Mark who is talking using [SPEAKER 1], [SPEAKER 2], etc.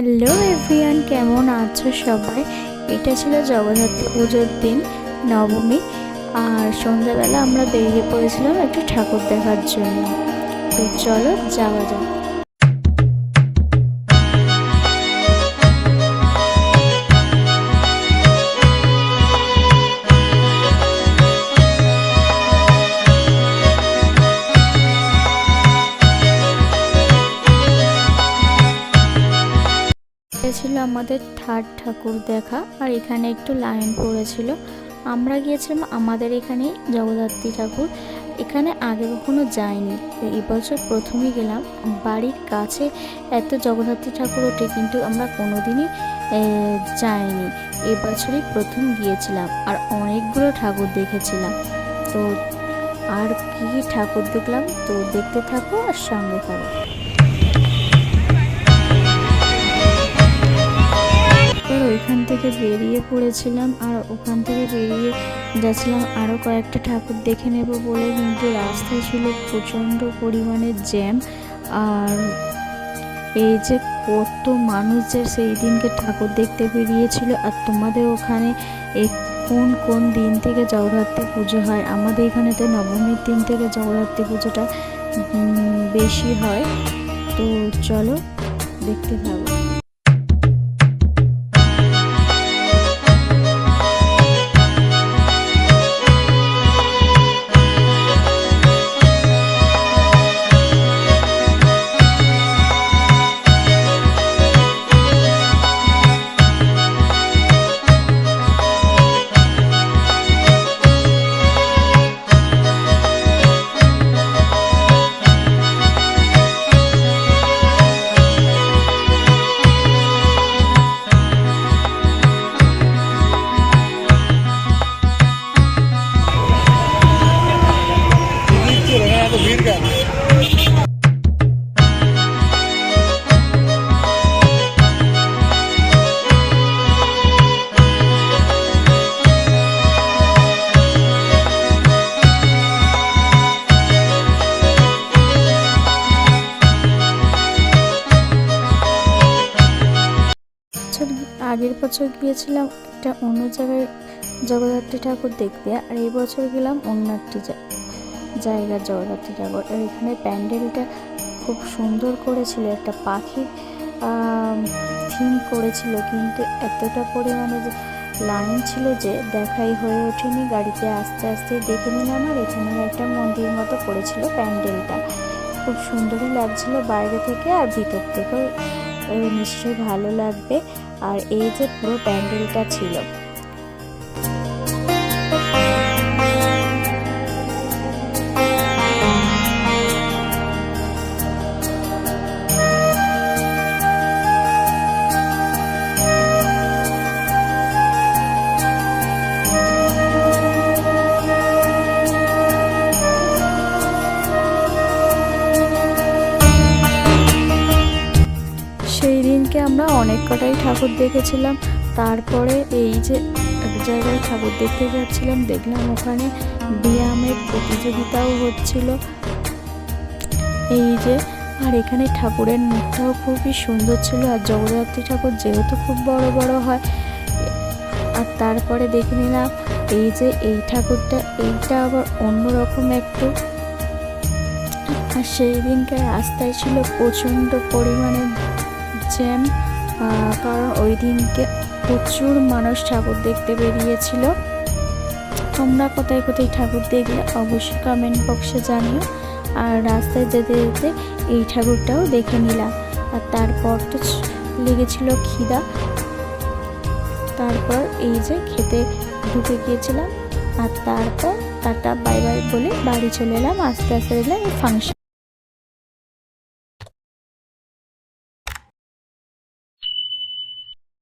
[SPEAKER 1] Hello everyone, কেমন আছো সবাই? এটা ছিল জগদ্ধাত্রী পুজোর দিন, নবমী, আর সন্ধ্যাবেলা আমরা বেরিয়ে পড়েছিলাম একটু ঠাকুর দেখার জন্য। তো চলো যাওয়া যাক। এটা ছিল আমাদের থার্ড ঠাকুর দেখা আর এখানে একটু লাইন পড়েছিল। আমরা গিয়েছিলাম আমাদের এখানে জগদ্ধাত্রী ঠাকুর। এখানে আগে কখনো যাইনি। এবছর প্রথমে গেলাম। বাড়ির কাছে এত জগদ্ধাত্রী ঠাকুর ওঠে কিন্তু আমরা কোনোদিনই যাইনি। এবছরই প্রথম গিয়েছিলাম আর অনেকগুলো ঠাকুর দেখেছিলাম। তো আর কী ঠাকুর দেখলাম তো দেখতে থাকো আর সঙ্গে থাকো। থেকে বেরিয়ে পড়েছিলাম আর ওখান থেকে বেরিয়ে যাচ্ছিলাম। আরও কয়েকটা ঠাকুর দেখে নেব বলে কিন্তু রাস্তায় ছিল প্রচণ্ড পরিমাণে জ্যাম। আর এই যে কত মানুষ যে সেই দিনকে ঠাকুর দেখতে বেরিয়েছিল। আর তোমাদের ওখানে কোন কোন দিন থেকে জগদ্ধাত্রী পুজো হয়? আমাদের এখানে তো নবমীর দিন থেকে জগদ্ধাত্রী পুজোটা বেশি হয়। তো চলো দেখতে থাকো। আগের বছর গিয়েছিলাম একটা অন্য জায়গায় জগদ্ধাত্রী ঠাকুর দেখতে, আর এই বছর গেলাম অন্য একটি জা- জায়গার জগদ্ধাত্রী ঠাকুর। আর এখানে প্যান্ডেলটা খুব সুন্দর করেছিল, একটা পাখির থিম করেছিল, কিন্তু এতটা পরিমাণে যে লাইন ছিল যে দেখাই হয়ে ওঠেনি। গাড়িতে আস্তে আস্তে দেখে নিলাম, আর এখানে একটা মন্দির মতো করেছিল প্যান্ডেলটা। খুব সুন্দরই লাগছিল বাইরে থেকে আর ভিতর থেকেও। নিশ্চয়ই ভালো লাগবে। আর এই যে পুরো প্যান্ডেলটা ছিল। আমরা অনেক কটাই ঠাকুর দেখেছিলাম। তারপরে এই যে এক জায়গায় ঠাকুর দেখতে যাচ্ছিলাম, দেখলাম ওখানে ব্যায়ামের প্রতিযোগিতাও হচ্ছিল। এই যে, আর এখানে ঠাকুরের মুখটাও খুবই সুন্দর ছিল, আর জগদ্ধাত্রী ঠাকুর যেহেতু খুব বড় বড় হয়, আর তারপরে দেখে নিলাম এই যে এই ঠাকুরটা, এইটা আবার অন্যরকম একটু। আর সেই দিনকে রাস্তায় ছিল প্রচণ্ড পরিমাণে জ্যাম কারণ ওই দিনকে প্রচুর মানুষ ঠাকুর দেখতে বেরিয়েছিল। তোমরা কোথায় কোথায় ঠাকুর দেখলে অবশ্যই কমেন্ট বক্সে জানিও। আর রাস্তায় যেতে যেতে এই ঠাকুরটাও দেখে নিলাম আর তারপর তো লেগেছিল খিদা। তারপর এই যে খেতে ঢুকে গিয়েছিলাম। আর তারপর টাটা বাই বাই বলে বাড়ি চলে এলাম। আস্তে আস্তে এলাম এই ফাংশন